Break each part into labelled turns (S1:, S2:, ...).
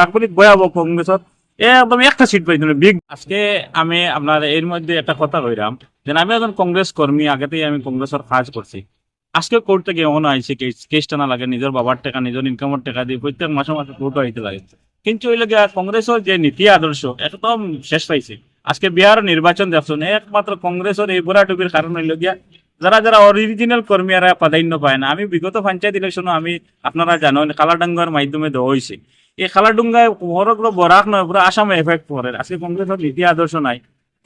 S1: রাখবলিক ভয়াবহ কংগ্রেসত একদম একটা সিট পাইছিল বিগ আজকে আমি আপনার এর মধ্যে একটা কথা কইরাম। যে আমি একজন কংগ্রেস কর্মী, আগেতেই আমি কংগ্রেসের কাজ করছি। আজকে কোর্ট থেকে এমন আইছে কেস টানা লাগে, নিজের বাবার টাকা, নিজের ইনকামের টাকা দিয়ে প্রত্যেক মাসে মাসে কোর্ট আইতে লাগে। কিন্তু ওই লাগে কংগ্রেসের যে নীতি আদর্শ, একদম শেষ পাইছে। আজকে বিহার নির্বাচন দেখছেন একমাত্র কংগ্রেসের এই বুড়াটুপির কারণ হইল গিয়া, যারা যারা অরিজিনাল কর্মী এরা প্রাধান্য পায় না। আমি বিগত পঞ্চায়েত ইলেকশনও আমি, আপনারা জানেন, কালাডাঙ্গার মাধ্যমে দেওয়া হয়েছে এই খালাডুঙ্গায় বড়গুলো বরাক নয়, পুরো আসামে এফেক্ট পড়ে। আজকে কংগ্রেসের নীতি আদর্শ নাই।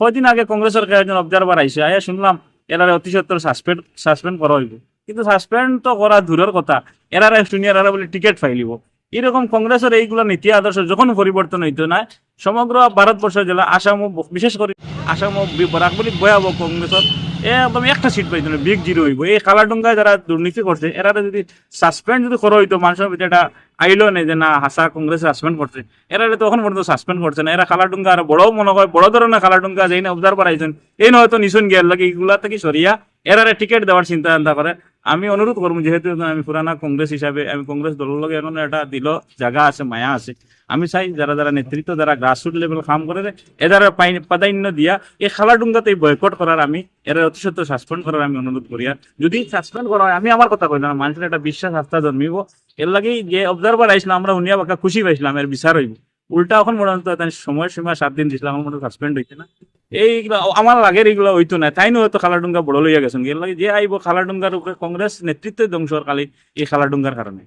S1: কয়দিন আগে কংগ্রেসের একজন অবজারভার আইসে আয়া শুনলাম এরা অতি সত্তর সাসপেন্ড সাসপেন্ড করা হইব। কিন্তু সাসপেন্ড তো করা দূরের কথা। এরারে এরা বলে টিকিট ফাইলিব এরকম কংগ্রেসের এইগুলো নীতি আদর্শ যখন পরিবর্তন হইতো না সমগ্র ভারতবর্ষ জেলা আসাম বিশেষ করে আসাম বলি ভয়াবহ কংগ্রেসত একদম একটা সিট পাইতো না বিগ জিরো হইব এই কালাডুঙ্গায় যারা দুর্নীতি করছে এরা যদি সাসপেন্ড যদি করা হইতো মানুষের ভিতরে এটা আইলো নেই যে না হাসা কংগ্রেস সাসপেন্ড করছে এরা তখন পর্যন্ত সাসপেন্ড করছে না। এরা কালাডুঙ্গা আর বড় মনে হয় বড় ধরনের কালাডুঙ্গা যেই না অবজারভার আইছেন এই নয়তো নিশুন গিয়ার লাগে এগুলা থেকে সরিয়া এরারে টিকিট দেওয়ার চিন্তা চিন্তা করে আমি অনুরোধ করব, যেহেতু আমি পুরানা কংগ্রেস হিসাবে, আমি কংগ্রেস দলের লগে এখন একটা দিল, জায়গা আছে, মায়া আছে। আমি চাই যারা যারা নেতৃত্ব, যারা গ্রাসরুট লেভেল কাম করে এদারা প্রাধান্য দিয়া এই খালাডুঙ্গাতে বয়কট করার আমি, এরা অতি সত্য সাসপেন্ড করার আমি অনুরোধ করি। আর যদি সাসপেন্ড করা হয়, আমি আমার কথা কইলাম মানুষের একটা বিশ্বাস আস্থা জন্মিব। এর লাগে যে অবজারভার আইসলাম আমরা উনিয়া বাকা খুশি পাইছিলাম, এর বিচার হইব। উল্টা এখন পর্যন্ত তাই সময় সীমা সাত দিন দিছিলাম, আমার মতো সাসপেন্ড হইতে না। এইগুলা আমার আগের এইগুলা হইতো না তাই হয়তো খালাডুঙ্গা বড় লইয়া গেছেন যে আইব খালাডুঙ্গার কংগ্রেস নেতৃত্ব ধ্বংসর কালি এই খালাডুঙ্গার কারণে